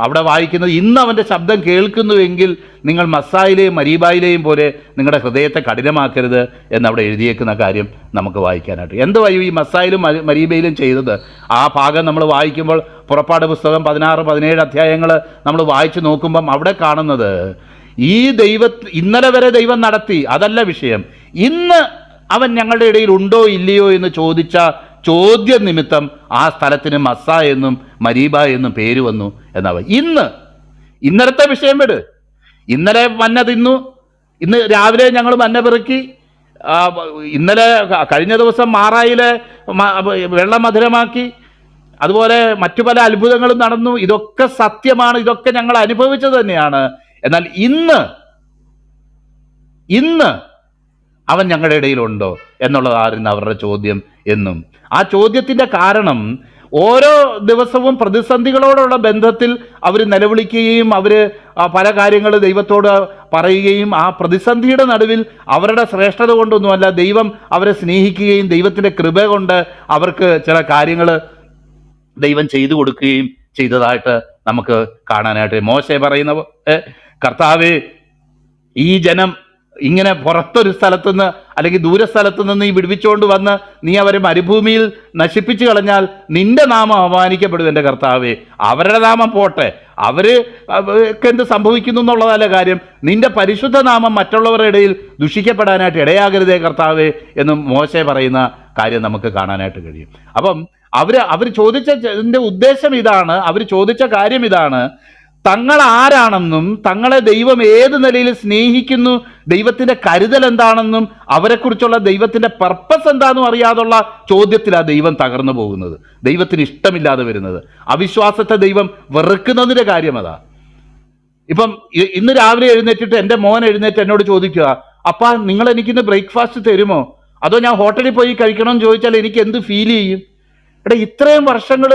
അവിടെ വായിക്കുന്നത് ഇന്ന് അവന്റെ ശബ്ദം കേൾക്കുന്നുവെങ്കിൽ നിങ്ങൾ മസായിലെയും മരീബായിലെയും പോലെ നിങ്ങളുടെ ഹൃദയത്തെ കഠിനമാക്കരുത് എന്നവിടെ എഴുതിയേക്കുന്ന കാര്യം നമുക്ക് വായിക്കാനായിട്ട്. എന്തുവായി ഈ മസായിലും മരി- മരീബയിലും ചെയ്തത്? ആ ഭാഗം നമ്മൾ വായിക്കുമ്പോൾ പുറപ്പാട് പുസ്തകം പതിനാറ് പതിനേഴ് അധ്യായങ്ങൾ നമ്മൾ വായിച്ചു നോക്കുമ്പം അവിടെ കാണുന്നത് ഈ ദൈവ ഇന്നലെ വരെ ദൈവം നടത്തി. അതല്ല വിഷയം. ഇന്ന് അവൻ ഞങ്ങളുടെ ഇടയിൽ ഉണ്ടോ ഇല്ലയോ എന്ന് ചോദിച്ച ചോദ്യ നിമിത്തം ആ സ്ഥലത്തിന് മസ്സ എന്നും മരീബ എന്നും പേര് വന്നു എന്നാവ. ഇന്ന് ഇന്നലത്തെ വിഷയം വിട്. ഇന്നലെ മന്ന തിന്നു. ഇന്ന് രാവിലെ ഞങ്ങൾ മന്ന പെറുക്കി. ഇന്നലെ കഴിഞ്ഞ ദിവസം മാറായിലെ വെള്ളം മധുരമാക്കി. അതുപോലെ മറ്റു പല അത്ഭുതങ്ങളും നടന്നു. ഇതൊക്കെ സത്യമാണ്. ഇതൊക്കെ ഞങ്ങൾ അനുഭവിച്ചത് തന്നെയാണ്. എന്നാൽ ഇന്ന് ഇന്ന് അവൻ ഞങ്ങളുടെ ഇടയിലുണ്ടോ എന്നുള്ളതായിരുന്നു അവരുടെ ചോദ്യം എന്നും. ആ ചോദ്യത്തിന്റെ കാരണം ഓരോ ദിവസവും പ്രതിസന്ധികളോടുള്ള ബന്ധത്തിൽ അവർ നിലവിളിക്കുകയും അവർ പല കാര്യങ്ങൾ ദൈവത്തോട് പറയുകയും ആ പ്രതിസന്ധിയുടെ നടുവിൽ അവരുടെ ശ്രേഷ്ഠത കൊണ്ടൊന്നുമല്ല ദൈവം അവരെ സ്നേഹിക്കുകയും ദൈവത്തിന്റെ കൃപ കൊണ്ട് അവർക്ക് ചില കാര്യങ്ങൾ ദൈവം ചെയ്തു കൊടുക്കുകയും ചെയ്തതായിട്ട് നമുക്ക് കാണാനായിട്ട് മോശ പറയുന്ന കർത്താവേ ഈ ജനം ഇങ്ങനെ പുറത്തൊരു സ്ഥലത്തുനിന്ന് അല്ലെങ്കിൽ ദൂരസ്ഥലത്തു നിന്ന് നീ വിടുവിച്ചുകൊണ്ട് വന്ന് നീ അവരെ മരുഭൂമിയിൽ നശിപ്പിച്ചു കളഞ്ഞാൽ നിന്റെ നാമം അപമാനിക്കപ്പെടും എന്റെ കർത്താവേ. അവരുടെ നാമം പോട്ടെ. അവർ എന്ത് സംഭവിക്കുന്നു എന്നുള്ളതല്ല കാര്യം. നിന്റെ പരിശുദ്ധ നാമം മറ്റുള്ളവരുടെ ഇടയിൽ ദുഷിക്കപ്പെടാനായിട്ട് ഇടയാകരുതേ കർത്താവേ എന്ന് മോശെ പറയുന്ന കാര്യം നമുക്ക് കാണാനായിട്ട് കഴിയും. അപ്പം അവർ അവർ ചോദിച്ച ഉദ്ദേശം ഇതാണ് അവർ ചോദിച്ച കാര്യം ഇതാണ്. തങ്ങൾ ആരാണെന്നും തങ്ങളെ ദൈവം ഏത് നിലയിൽ സ്നേഹിക്കുന്നു ദൈവത്തിന്റെ കരുതൽ എന്താണെന്നും അവരെക്കുറിച്ചുള്ള ദൈവത്തിന്റെ പർപ്പസ് എന്താണെന്നും അറിയാതുള്ള ചോദ്യത്തിലാണ് ദൈവം തകർന്നു പോകുന്നത്. ദൈവത്തിന് ഇഷ്ടമില്ലാതെ വരുന്നത്. അവിശ്വാസത്തെ ദൈവം വെറുക്കുന്നതിന്റെ കാര്യം അതാ ഇപ്പം ഇന്ന് രാവിലെ എഴുന്നേറ്റിട്ട് എന്റെ മോൻ എഴുന്നേറ്റ് എന്നോട് ചോദിക്കുക അപ്പാ നിങ്ങൾ എനിക്കിന്ന് ബ്രേക്ക്ഫാസ്റ്റ് തരുമോ? അതോ ഞാൻ ഹോട്ടലിൽ പോയി കഴിക്കണമെന്ന് ചോദിച്ചാൽ എനിക്ക് എന്ത് ഫീൽ ചെയ്യും? എടാ ഇത്രയും വർഷങ്ങൾ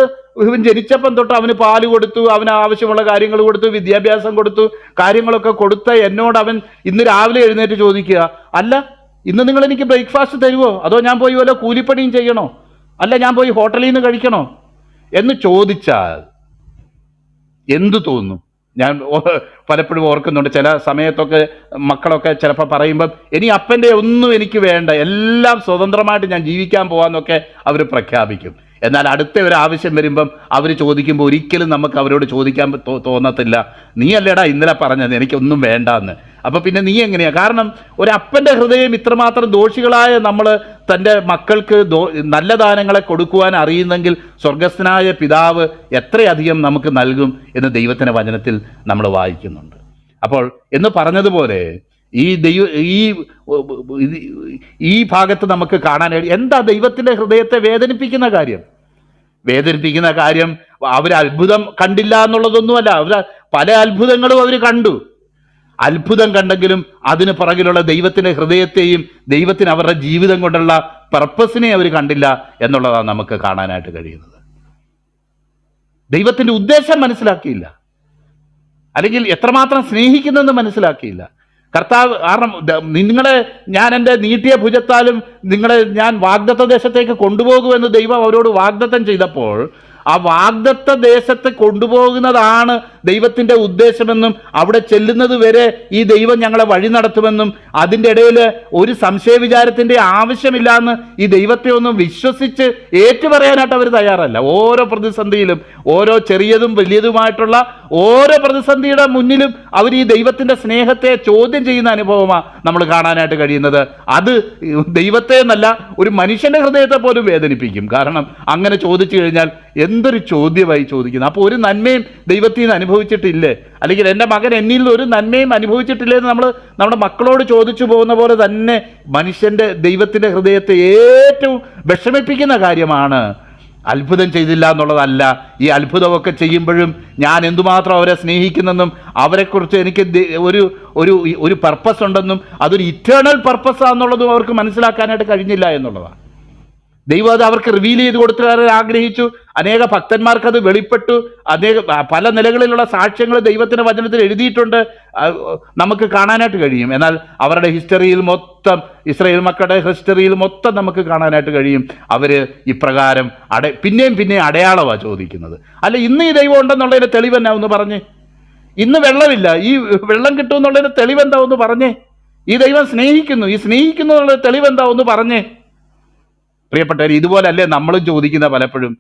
ഇവൻ ജനിച്ചപ്പം തൊട്ട് അവന് പാൽ കൊടുത്തു അവന് ആവശ്യമുള്ള കാര്യങ്ങൾ കൊടുത്തു വിദ്യാഭ്യാസം കൊടുത്തു കാര്യങ്ങളൊക്കെ കൊടുത്ത എന്നോട് അവൻ ഇന്ന് രാവിലെ എഴുന്നേറ്റ് ചോദിക്കുക അല്ല ഇന്ന് നിങ്ങൾ എനിക്ക് ബ്രേക്ക്ഫാസ്റ്റ് തരുമോ അതോ ഞാൻ പോയി വല്ല കൂലിപ്പണിയും ചെയ്യണോ? അല്ല ഞാൻ പോയി ഹോട്ടലിൽ നിന്ന് കഴിക്കണോ? എന്ന് ചോദിച്ചാൽ എന്തു തോന്നും? ഞാൻ പലപ്പോഴും ഓർക്കുന്നുണ്ട് ചില സമയത്തൊക്കെ മക്കളൊക്കെ ചിലപ്പോൾ പറയുമ്പം ഇനി അപ്പന്റെ ഒന്നും എനിക്ക് വേണ്ട എല്ലാം സ്വതന്ത്രമായിട്ട് ഞാൻ ജീവിക്കാൻ പോകാമെന്നൊക്കെ അവർ പ്രഖ്യാപിക്കും. എന്നാൽ അടുത്ത ഒരു ആവശ്യം വരുമ്പം അവർ ചോദിക്കുമ്പോൾ ഒരിക്കലും നമുക്ക് അവരോട് ചോദിക്കാൻ തോന്നത്തില്ല. നീ അല്ലേടാ ഇന്നലെ പറഞ്ഞത്? എനിക്കൊന്നും വേണ്ട എന്ന് അപ്പൊ പിന്നെ നീ എങ്ങനെയാ? കാരണം ഒരു അപ്പന്റെ ഹൃദയം ഇത്രമാത്രം ദോഷികളായ നമ്മൾ തന്റെ മക്കൾക്ക് നല്ല ദാനങ്ങളെ കൊടുക്കുവാൻ അറിയുന്നെങ്കിൽ സ്വർഗസ്ഥനായ പിതാവ് എത്രയധികം നമുക്ക് നൽകും എന്ന് ദൈവത്തിന്റെ വചനത്തിൽ നമ്മൾ വായിക്കുന്നുണ്ട്. അപ്പോൾ എന്ന് പറഞ്ഞതുപോലെ ഈ ദൈവ ഈ ഈ ഭാഗത്ത് നമുക്ക് കാണാൻ എന്താ ദൈവത്തിന്റെ ഹൃദയത്തെ വേദനിപ്പിക്കുന്ന കാര്യം? വേദനിപ്പിക്കുന്ന കാര്യം അവർ അത്ഭുതം കണ്ടില്ല എന്നുള്ളതൊന്നുമല്ല. അവർ പല അത്ഭുതങ്ങളും അവർ കണ്ടു. അത്ഭുതം കണ്ടെങ്കിലും അതിന് പുറകിലുള്ള ദൈവത്തിന്റെ ഹൃദയത്തെയും ദൈവത്തിന് അവരുടെ ജീവിതം കൊണ്ടുള്ള പർപ്പസിനെ അവർ കണ്ടില്ല എന്നുള്ളതാണ് നമുക്ക് കാണാനായിട്ട് കഴിയുന്നത്. ദൈവത്തിന്റെ ഉദ്ദേശം മനസ്സിലാക്കിയില്ല. അല്ലെങ്കിൽ എത്രമാത്രം സ്നേഹിക്കുന്നെന്ന് മനസ്സിലാക്കിയില്ല. കർത്താവ് കാരണം നിങ്ങളെ ഞാൻ എന്റെ നീട്ടിയ ഭുജത്താലും നിങ്ങളെ ഞാൻ വാഗ്ദത്ത ദേശത്തേക്ക് കൊണ്ടുപോകുമെന്ന് ദൈവം അവരോട് വാഗ്ദത്തം ചെയ്തപ്പോൾ ആ വാഗ്ദത്ത ദേശത്ത് കൊണ്ടുപോകുന്നതാണ് ദൈവത്തിന്റെ ഉദ്ദേശമെന്നും അവിടെ ചെല്ലുന്നത് വരെ ഈ ദൈവം ഞങ്ങളെ വഴി നടത്തുമെന്നും അതിന്റെ ഇടയിൽ ഒരു സംശയ വിചാരത്തിന്റെ ആവശ്യമില്ലാന്ന് ഈ ദൈവത്തെ ഒന്നും വിശ്വസിച്ച് ഏറ്റുപറയാനായിട്ട് അവർ തയ്യാറല്ല. ഓരോ പ്രതിസന്ധിയിലും ഓരോ ചെറിയതും വലിയതുമായിട്ടുള്ള ഓരോ പ്രതിസന്ധിയുടെ മുന്നിലും അവർ ഈ ദൈവത്തിന്റെ സ്നേഹത്തെ ചോദ്യം ചെയ്യുന്ന അനുഭവമാണ് നമ്മൾ കാണാനായിട്ട് കഴിയുന്നത്. അത് ദൈവത്തെ എന്നല്ല ഒരു മനുഷ്യന്റെ ഹൃദയത്തെ പോലും വേദനിപ്പിക്കും. കാരണം അങ്ങനെ ചോദിച്ചു കഴിഞ്ഞാൽ എന്തൊരു ചോദ്യമായി ചോദിക്കുന്നു. അപ്പോൾ ഒരു നന്മയും ദൈവത്തിൽ നിന്ന് അനുഭവിച്ചിട്ടില്ലേ? അല്ലെങ്കിൽ എന്റെ മകൻ എന്നിൽ ഒരു നന്മയും അനുഭവിച്ചിട്ടില്ലേ എന്ന് നമ്മൾ നമ്മുടെ മക്കളോട് ചോദിച്ചു പോകുന്ന പോലെ തന്നെ മനുഷ്യന്റെ ദൈവത്തിന്റെ ഹൃദയത്തെ ഏറ്റവും വിഷമിപ്പിക്കുന്ന കാര്യമാണ്. അത്ഭുതം ചെയ്തില്ല എന്നുള്ളതല്ല. ഈ അത്ഭുതമൊക്കെ ചെയ്യുമ്പോഴും ഞാൻ എന്തുമാത്രം അവരെ സ്നേഹിക്കുന്നെന്നും അവരെക്കുറിച്ച് എനിക്ക് ഒരു ഒരു ഒരു പർപ്പസ് ഉണ്ടെന്നും അതൊരു ഇറ്റേണൽ പർപ്പസാന്നുള്ളതും അവർക്ക് മനസ്സിലാക്കാനായിട്ട് കഴിഞ്ഞില്ല എന്നുള്ളതാണ്. ദൈവം അത് അവർക്ക് റിവീൽ ചെയ്ത് കൊടുക്കാൻ ആഗ്രഹിച്ചു. അനേക ഭക്തന്മാർക്ക് അത് വെളിപ്പെട്ടു. അനേക പല നിലകളിലുള്ള സാക്ഷ്യങ്ങൾ ദൈവത്തിന്റെ വചനത്തിൽ എഴുതിയിട്ടുണ്ട്. നമുക്ക് കാണാനായിട്ട് കഴിയും. എന്നാൽ അവരുടെ ഹിസ്റ്ററിയിൽ മൊത്തം ഇസ്രയേൽ മക്കളുടെ ഹിസ്റ്ററിയിൽ മൊത്തം നമുക്ക് കാണാനായിട്ട് കഴിയും. അവർ ഇപ്രകാരം അട പിന്നെയും പിന്നെയും അടയാളമാണ് ചോദിക്കുന്നത്. അല്ല ഇന്ന് ഈ ദൈവം ഉണ്ടെന്നുള്ളതിന് തെളിവ് എന്നാ ഒന്ന് പറഞ്ഞേ. ഇന്ന് വെള്ളമില്ല. ഈ വെള്ളം കിട്ടുമെന്നുള്ളതിന് തെളിവ് എന്താ ഒന്ന് പറഞ്ഞേ? ഈ ദൈവം സ്നേഹിക്കുന്നു. ഈ സ്നേഹിക്കുന്നു എന്നുള്ള തെളിവ് എന്താ ഒന്ന് പറഞ്ഞേ? പ്രിയപ്പെട്ടവർ ഇതുപോലല്ലേ നമ്മളും ചോദിക്കുന്ന പലപ്പോഴും.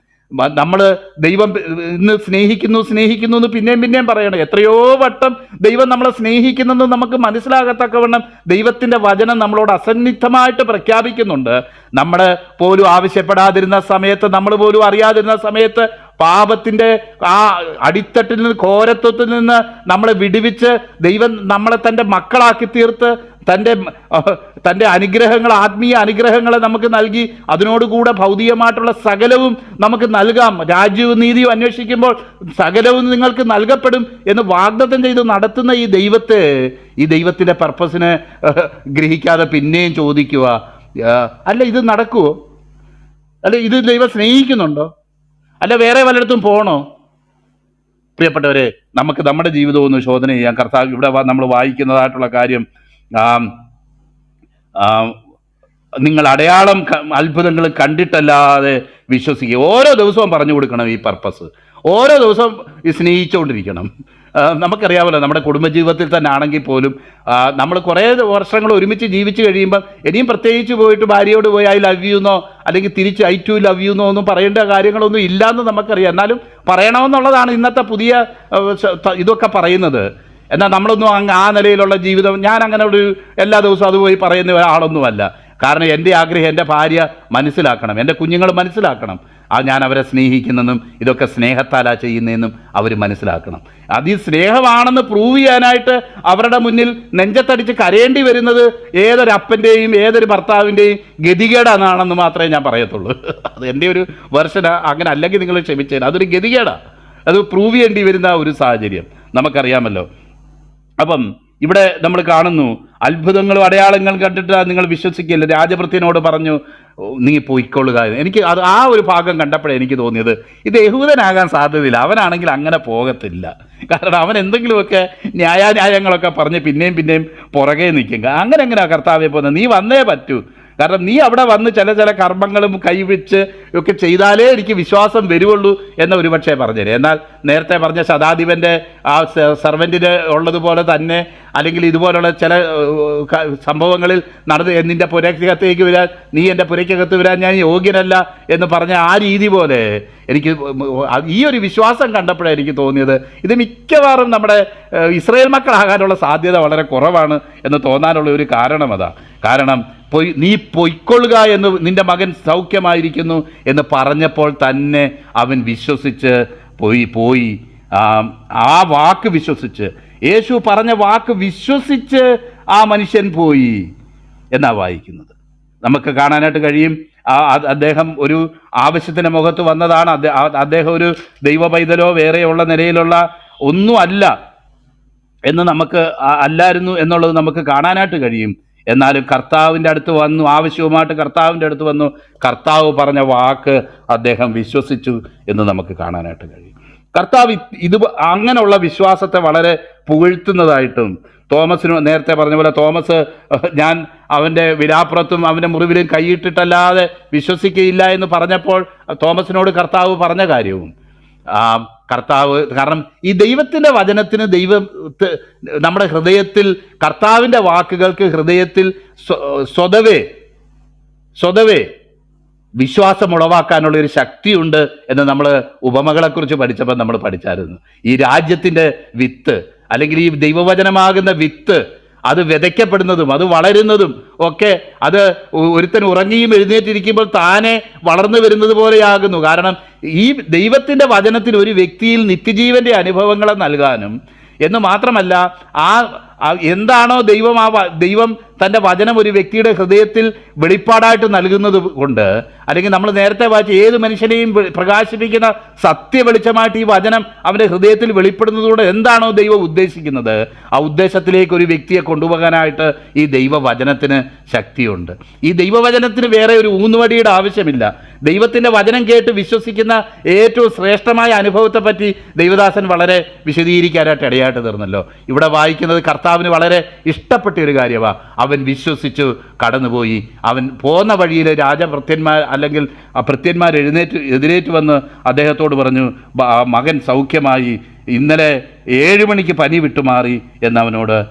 നമ്മൾ ദൈവം ഇന്ന് സ്നേഹിക്കുന്നു സ്നേഹിക്കുന്നു എന്ന് പിന്നെയും പിന്നെയും പറയണം. എത്രയോ വട്ടം ദൈവം നമ്മളെ സ്നേഹിക്കുന്നെന്ന് നമുക്ക് മനസ്സിലാകത്തക്കവണ്ണം ദൈവത്തിന്റെ വചനം നമ്മളോട് അസന്നിഗ്ധമായിട്ട് പ്രഖ്യാപിക്കുന്നുണ്ട്. നമ്മൾ പോലും ആവശ്യപ്പെടാതിരുന്ന സമയത്ത് നമ്മൾ പോലും അറിയാതിരുന്ന സമയത്ത് പാപത്തിന്റെ ആ അടിത്തട്ടിൽ നിന്ന് ഘോരത്വത്തിൽ നിന്ന് നമ്മളെ വിടുവിച്ച് ദൈവം നമ്മളെ തന്റെ മക്കളാക്കി തീർത്ത് തന്റെ തന്റെ അനുഗ്രഹങ്ങൾ ആത്മീയ അനുഗ്രഹങ്ങളെ നമുക്ക് നൽകി അതിനോടുകൂടെ ഭൗതികമായിട്ടുള്ള സകലവും നമുക്ക് നൽകാം. രാജ്യവും നീതിയും അന്വേഷിക്കുമ്പോൾ സകലവും നിങ്ങൾക്ക് നൽകപ്പെടും എന്ന് വാഗ്ദത്തം ചെയ്ത് നടത്തുന്ന ഈ ദൈവത്തെ ഈ ദൈവത്തിന്റെ പർപ്പസിനെ ഗ്രഹിക്കാതെ പിന്നെയും ചോദിക്കുക. അല്ല ഇത് നടക്കുമോ അല്ല ഇത് ദൈവം സ്നേഹിക്കുന്നുണ്ടോ? അല്ല വേറെ വല്ലയിടത്തും പോകണോ പ്രിയപ്പെട്ടവരെ നമുക്ക് നമ്മുടെ ജീവിതം ഒന്ന് ശോധന ചെയ്യാം. കർത്താവ് ഇവിടെ നമ്മൾ വായിക്കുന്നതായിട്ടുള്ള കാര്യം നിങ്ങൾ അടയാളം അത്ഭുതങ്ങൾ കണ്ടിട്ടല്ലാതെ വിശ്വസിക്കുക. ഓരോ ദിവസവും പറഞ്ഞു കൊടുക്കണം ഈ പർപ്പസ് ഓരോ ദിവസവും സ്നേഹിച്ചുകൊണ്ടിരിക്കണം. നമുക്കറിയാമല്ലോ നമ്മുടെ കുടുംബജീവിതത്തിൽ തന്നെ ആണെങ്കിൽ പോലും നമ്മൾ കുറേ വർഷങ്ങൾ ഒരുമിച്ച് ജീവിച്ച് കഴിയുമ്പോൾ ഇനിയും പ്രത്യേകിച്ച് പോയിട്ട് ഭാര്യയോട് പോയി ഐ ലവ് യു എന്നോ അല്ലെങ്കിൽ തിരിച്ച് ഐ ടു ലവ് യു എന്നോ ഒന്നും പറയേണ്ട കാര്യങ്ങളൊന്നും ഇല്ലയെന്ന് നമുക്കറിയാം. എന്നാലും പറയണമെന്നുള്ളതാണ് ഇന്നത്തെ പുതിയ ഇതൊക്കെ പറയുന്നത്. എന്നാൽ നമ്മളൊന്നും അങ്ങ് ആ നിലയിലുള്ള ജീവിതം ഞാൻ അങ്ങനെ ഒരു എല്ലാ ദിവസവും അത് പോയി പറയുന്ന ഒരാളൊന്നുമല്ല. കാരണം എന്റെ ആഗ്രഹം എന്റെ ഭാര്യ മനസ്സിലാക്കണം എന്റെ കുഞ്ഞുങ്ങൾ മനസ്സിലാക്കണം. ആ ഞാൻ അവരെ സ്നേഹിക്കുന്നെന്നും ഇതൊക്കെ സ്നേഹത്താലാ ചെയ്യുന്നതെന്നും അവർ മനസ്സിലാക്കണം. അത് ഈ സ്നേഹമാണെന്ന് പ്രൂവ് ചെയ്യാനായിട്ട് അവരുടെ മുന്നിൽ നെഞ്ചത്തടിച്ച് കരയേണ്ടി വരുന്നത് ഏതൊരു അപ്പന്റെയും ഏതൊരു ഭർത്താവിന്റെയും ഗതികേടാണെന്ന് മാത്രമേ ഞാൻ പറയത്തുള്ളൂ. അത് എന്റെ ഒരു വെർഷൻ അങ്ങനെ അല്ലെങ്കിൽ നിങ്ങൾ ക്ഷമിച്ചേരാം അതൊരു ഗതികേടാണ് അത് പ്രൂവ് ചെയ്യേണ്ടി വരുന്ന ഒരു സാഹചര്യം. നമുക്കറിയാമല്ലോ. അപ്പം ഇവിടെ നമ്മൾ കാണുന്നു അത്ഭുതങ്ങളും അടയാളങ്ങളും കണ്ടിട്ട് നിങ്ങൾ വിശ്വസിക്കില്ല. രാജഭൃത്യനോട് പറഞ്ഞു നീ പോയിക്കൊള്ളുക എന്ന്." എനിക്ക് അത് ആ ഒരു ഭാഗം കണ്ടപ്പോഴേ എനിക്ക് തോന്നിയത്. ഇത് യഹൂദനാകാൻ സാധ്യതയില്ല. അവനാണെങ്കിൽ അങ്ങനെ പോകത്തില്ല. കാരണം അവൻ എന്തെങ്കിലുമൊക്കെ ന്യായാന്യായങ്ങളൊക്കെ പറഞ്ഞ് പിന്നെയും പിന്നെയും പുറകെ നിൽക്കുക അങ്ങനെ എങ്ങനെയാണ് കർത്താവെ പോകുന്നത് നീ വന്നേ പറ്റൂ. കാരണം നീ അവിടെ വന്ന് ചില ചില കർമ്മങ്ങളും കൈവച്ച് ഒക്കെ ചെയ്താലേ എനിക്ക് വിശ്വാസം വരുവുള്ളൂ എന്ന് ഒരുപക്ഷെ പറഞ്ഞുതരും എന്നാൽ നേരത്തെ പറഞ്ഞ ശതാധിപന്റെ ആ സർവന്റിന് ഉള്ളതുപോലെ തന്നെ അല്ലെങ്കിൽ ഇതുപോലുള്ള ചില സംഭവങ്ങളിൽ നടന്ന് നിന്റെ പുരക്കകത്തേക്ക് വരാൻ നീ എന്റെ പുരക്കകത്ത് വരാൻ ഞാൻ യോഗ്യനല്ല എന്ന് പറഞ്ഞ ആ രീതി പോലെ എനിക്ക് ഈ ഒരു വിശ്വാസം കണ്ടപ്പോഴാണ് എനിക്ക് തോന്നിയത്. ഇത് മിക്കവാറും നമ്മുടെ ഇസ്രയേൽ മക്കളാകാനുള്ള സാധ്യത വളരെ കുറവാണ് എന്ന് തോന്നാനുള്ള ഒരു കാരണം അതാ. കാരണം പൊയ് നീ പൊയ്ക്കൊള്ളുക എന്ന് നിന്റെ മകൻ സൗഖ്യമായിരിക്കുന്നു എന്ന് പറഞ്ഞപ്പോൾ തന്നെ അവൻ വിശ്വസിച്ച് പോയി പോയി. ആ, വാക്ക് വിശ്വസിച്ച്. യേശു പറഞ്ഞ വാക്ക് വിശ്വസിച്ച് ആ മനുഷ്യൻ പോയി എന്നാ വായിക്കുന്നത്. നമുക്ക് കാണാനായിട്ട് കഴിയും. അദ്ദേഹം ഒരു ആവശ്യത്തിന് മുഖത്ത് വന്നതാണ്. അദ്ദേഹം ഒരു ദൈവ പൈതലോ വേറെയുള്ള നിലയിലുള്ള ഒന്നുമല്ല എന്ന് നമുക്ക് അല്ലായിരുന്നു എന്നുള്ളത് നമുക്ക് കാണാനായിട്ട് കഴിയും. എന്നാലും കർത്താവിന്റെ അടുത്ത് വന്നു ആവശ്യവുമായിട്ട് കർത്താവിന്റെ അടുത്ത് വന്നു. കർത്താവ് പറഞ്ഞ വാക്ക് അദ്ദേഹം വിശ്വസിച്ചു എന്ന് നമുക്ക് കാണാനായിട്ട് കഴിയും. കർത്താവ് ഇത് അങ്ങനെയുള്ള വിശ്വാസത്തെ വളരെ പുകഴ്ത്തുന്നതായിട്ടും തോമസിന് നേരത്തെ പറഞ്ഞ പോലെ തോമസ് ഞാൻ അവന്റെ വിലാപ്പുറത്തും അവന്റെ മുറിവിലും കൈയിട്ടിട്ടല്ലാതെ വിശ്വസിക്കുകയില്ല എന്ന് പറഞ്ഞപ്പോൾ തോമസിനോട് കർത്താവ് പറഞ്ഞ കാര്യവും കർത്താവ്. കാരണം ഈ ദൈവത്തിന്റെ വചനത്തിന് ദൈവം നമ്മുടെ ഹൃദയത്തിൽ കർത്താവിന്റെ വാക്കുകൾക്ക് ഹൃദയത്തിൽ സ്വ- സ്വതവേ സ്വതവേ വിശ്വാസം ഉളവാക്കാനുള്ള ഒരു ശക്തിയുണ്ട് എന്ന് നമ്മൾ ഉപമകളെക്കുറിച്ച് പഠിച്ചപ്പോൾ നമ്മൾ പഠിച്ചായിരുന്നു. ഈ രാജ്യത്തിന്റെ വിത്ത് അല്ലെങ്കിൽ ഈ ദൈവവചനമാകുന്ന വിത്ത് അത് വിതയ്ക്കപ്പെടുന്നതും അത് വളരുന്നതും ഒക്കെ അത് ഒരുത്തൻ ഉറങ്ങിയും എഴുന്നേറ്റിരിക്കുമ്പോൾ താനെ വളർന്നു വരുന്നത് പോലെയാകുന്നു. കാരണം ഈ ദൈവത്തിന്റെ വചനത്തിൽ ഒരു വ്യക്തിയിൽ നിത്യജീവന്റെ അനുഭവങ്ങളെ നൽകാനും എന്ന് മാത്രമല്ല ആ എന്താണോ ദൈവം ആ ദൈവം തന്റെ വചനം ഒരു വ്യക്തിയുടെ ഹൃദയത്തിൽ വെളിപ്പാടായിട്ട് നൽകുന്നത് കൊണ്ട് അല്ലെങ്കിൽ നമ്മൾ നേരത്തെ വായിച്ച ഏത് മനുഷ്യനെയും പ്രകാശിപ്പിക്കുന്ന സത്യ വെളിച്ചമായിട്ട് ഈ വചനം അവന്റെ ഹൃദയത്തിൽ വെളിപ്പെടുന്നതുകൊണ്ട് എന്താണോ ദൈവം ഉദ്ദേശിക്കുന്നത് ആ ഉദ്ദേശത്തിലേക്ക് ഒരു വ്യക്തിയെ കൊണ്ടുപോകാനായിട്ട് ഈ ദൈവവചനത്തിന് ശക്തിയുണ്ട്. ഈ ദൈവവചനത്തിന് വേറെ ഒരു ഊന്നുവടിയുടെ ആവശ്യമില്ല. ദൈവത്തിന്റെ വചനം കേട്ട് വിശ്വസിക്കുന്ന ഏറ്റവും ശ്രേഷ്ഠമായ അനുഭവത്തെപ്പറ്റി ദൈവദാസൻ വളരെ വിശദീകരിക്കാനായിട്ട് ഇടയായിട്ട് തീർന്നല്ലോ. ഇവിടെ വായിക്കുന്നത് കർത്താവിന് വളരെ ഇഷ്ടപ്പെട്ട ഒരു കാര്യമാണ് അവൻ വിശ്വസിച്ചു കടന്നുപോയി. അവൻ പോന്ന വഴിയിൽ രാജഭൃത്യന്മാർ അല്ലെങ്കിൽ ആ ഭൃത്യന്മാർ എഴുന്നേറ്റ് എതിരേറ്റ് വന്ന് അദ്ദേഹത്തോട് പറഞ്ഞു മകൻ സൗഖ്യമായി ഇന്നലെ ഏഴ് മണിക്ക് പനി വിട്ടുമാറി എന്നവനോട്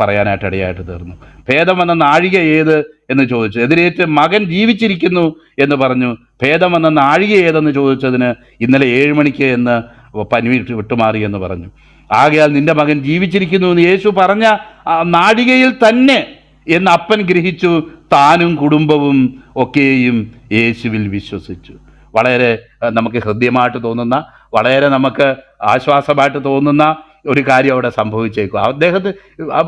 പറയാനായിട്ട് ഇടയായിട്ട് തീർന്നു. ഭേദം വന്ന നാഴിക ഏത്? എന്ന് ചോദിച്ചു. എതിരേറ്റ് മകൻ ജീവിച്ചിരിക്കുന്നു എന്ന് പറഞ്ഞു. ഭേദം വന്ന നാഴിക ഏതെന്ന് ചോദിച്ചതിന് ഇന്നലെ ഏഴ് മണിക്ക് എന്ന് പനി വിട്ട് വിട്ടുമാറി എന്ന് പറഞ്ഞു. ആകയാൽ നിന്റെ മകൻ ജീവിച്ചിരിക്കുന്നു എന്ന് യേശു പറഞ്ഞ നാഴികയിൽ തന്നെ എന്ന് അപ്പൻ ഗ്രഹിച്ചു. താനും കുടുംബവും ഒക്കെയും യേശുവിൽ വിശ്വസിച്ചു. വളരെ നമുക്ക് ഹൃദ്യമായിട്ട് തോന്നുന്ന വളരെ നമുക്ക് ആശ്വാസമായിട്ട് തോന്നുന്ന ഒരു കാര്യം അവിടെ സംഭവിച്ചേക്കും. അദ്ദേഹത്തെ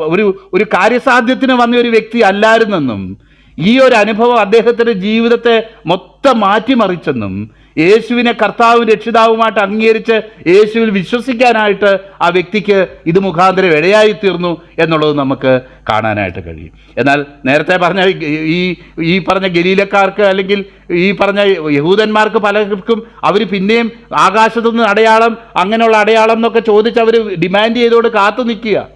ഒരു ഒരു കാര്യസാധ്യത്തിന് വന്ന ഒരു വ്യക്തി അല്ലായിരുന്നെന്നും ഈ ഒരു അനുഭവം അദ്ദേഹത്തിന്റെ ജീവിതത്തെ മൊത്തം മാറ്റിമറിച്ചെന്നും യേശുവിനെ കർത്താവും രക്ഷിതാവുമായിട്ട് അംഗീകരിച്ച് യേശുവിൽ വിശ്വസിക്കാനായിട്ട് ആ വ്യക്തിക്ക് ഇത് മുഖാന്തരം ഇടയായി തീർന്നു എന്നുള്ളത് നമുക്ക് കാണാനായിട്ട് കഴിയും. എന്നാൽ നേരത്തെ പറഞ്ഞ ഈ ഈ പറഞ്ഞ ഗലീലക്കാർക്ക് അല്ലെങ്കിൽ ഈ പറഞ്ഞ യഹൂദന്മാർക്ക് പലർക്കും അവർ പിന്നെയും ആകാശത്തുനിന്ന് അടയാളം അങ്ങനെയുള്ള അടയാളം എന്നൊക്കെ ചോദിച്ച് അവർ ഡിമാൻഡ് ചെയ്തുകൊണ്ട് കാത്തു നിൽക്കുക.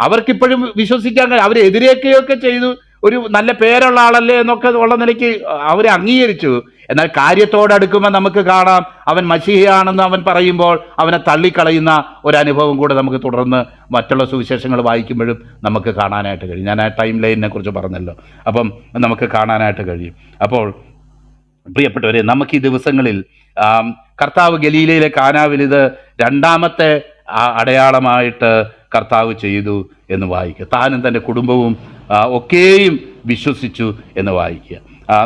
അവർക്കിപ്പോഴും വിശ്വസിക്കാൻ കഴിയും അവർ എതിരേക്കുകയൊക്കെ ചെയ്തു. ഒരു നല്ല പേരുള്ള ആളല്ലേ എന്നൊക്കെ ഉള്ള നിലയ്ക്ക് അവരെ അംഗീകരിച്ചു. എന്നാൽ കാര്യത്തോടടുക്കുമ്പോൾ നമുക്ക് കാണാം അവൻ മഷിഹയാണെന്ന് അവൻ പറയുമ്പോൾ അവനെ തള്ളിക്കളയുന്ന ഒരനുഭവം കൂടെ നമുക്ക് തുടർന്ന് മറ്റുള്ള സുവിശേഷങ്ങൾ വായിക്കുമ്പോഴും നമുക്ക് കാണാനായിട്ട് കഴിയും. ഞാൻ ആ ടൈം ലൈനിനെ കുറിച്ച് പറഞ്ഞല്ലോ. അപ്പം നമുക്ക് കാണാനായിട്ട് കഴിയും. അപ്പോൾ പ്രിയപ്പെട്ടവരെ നമുക്ക് ഈ ദിവസങ്ങളിൽ കർത്താവ് ഗലീലയിലെ കാനാവിൽ ഇത് രണ്ടാമത്തെ അടയാളമായിട്ട് കർത്താവ് ചെയ്തു എന്ന് വായിക്കുക താനും തന്റെ കുടുംബവും ഒക്കെയും വിശ്വസിച്ചു എന്ന് വായിക്കുക.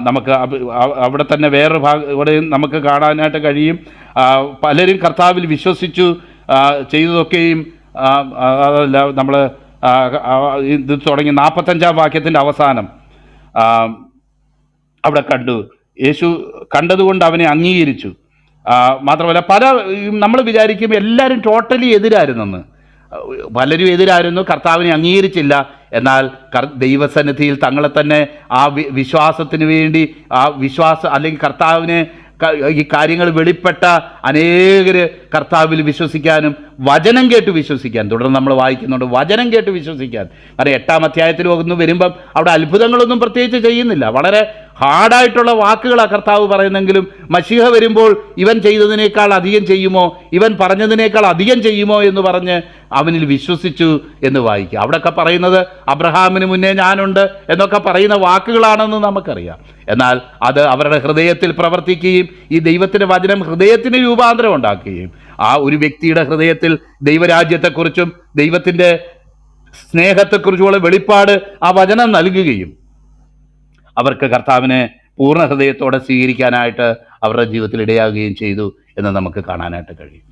നമുക്ക് അവ- അവ- അവിടെ തന്നെ വേറൊരു ഭാഗം ഇവിടെ നമുക്ക് കാണാനായിട്ട് കഴിയും. പലരും കർത്താവിൽ വിശ്വസിച്ചു ചെയ്തതൊക്കെയും അതല്ല നമ്മൾ ഇത് തുടങ്ങി നാൽപ്പത്തഞ്ചാം വാക്യത്തിന്റെ അവസാനം അവിടെ കണ്ടു. യേശു കണ്ടതുകൊണ്ട് അവനെ അംഗീകരിച്ചു. മാത്രമല്ല പല നമ്മൾ വിചാരിക്കും എല്ലാവരും ടോട്ടലി എതിരായിരുന്നെന്ന്. പലരും എതിരായിരുന്നു കർത്താവിനെ അംഗീകരിച്ചില്ല. എന്നാൽ ദൈവസന്നിധിയിൽ തങ്ങളെ തന്നെ ആ വിശ്വാസത്തിന് വേണ്ടി ആ വിശ്വാസ അല്ലെങ്കിൽ കർത്താവിനെ ഈ കാര്യങ്ങൾ വെളിപ്പെട്ട അനേകർ കർത്താവിൽ വിശ്വസിക്കാനും വചനം കേട്ട് വിശ്വസിക്കാൻ തുടർന്ന് നമ്മൾ വായിക്കുന്നുണ്ട് വചനം കേട്ട് വിശ്വസിക്കാൻ. കാരണം എട്ടാം അധ്യായത്തിൽ ഒന്ന് വരുമ്പം അവിടെ അത്ഭുതങ്ങളൊന്നും പ്രത്യേകിച്ച് ചെയ്യുന്നില്ല. വളരെ ഹാർഡായിട്ടുള്ള വാക്കുകളാണ് കർത്താവ് പറയുന്നെങ്കിലും മഷിഹ വരുമ്പോൾ ഇവൻ ചെയ്തതിനേക്കാൾ അധികം ചെയ്യുമോ ഇവൻ പറഞ്ഞതിനേക്കാൾ അധികം ചെയ്യുമോ എന്ന് പറഞ്ഞ് അവനിൽ വിശ്വസിച്ചു എന്ന് വായിക്കുക. അവിടെയൊക്കെ പറയുന്നത് അബ്രഹാമിന് മുന്നേ ഞാനുണ്ട് എന്നൊക്കെ പറയുന്ന വാക്കുകളാണെന്ന് നമുക്കറിയാം. എന്നാൽ അത് അവരുടെ ഹൃദയത്തിൽ പ്രവർത്തിക്കുകയും ഈ ദൈവത്തിന്റെ വചനം ഹൃദയത്തിന് രൂപാന്തരം ഉണ്ടാക്കുകയും ആ ഒരു വ്യക്തിയുടെ ഹൃദയത്തിൽ ദൈവരാജ്യത്തെക്കുറിച്ചും ദൈവത്തിന്റെ സ്നേഹത്തെക്കുറിച്ചുമുള്ള വെളിപ്പാട് ആ വചനം നൽകുകയും അവർക്ക് കർത്താവിനെ പൂർണ ഹൃദയത്തോടെ സ്വീകരിക്കാനായിട്ട് അവരുടെ ജീവിതത്തിൽ ഇടയാകുകയും ചെയ്തു എന്ന് നമുക്ക് കാണാനായിട്ട് കഴിയും.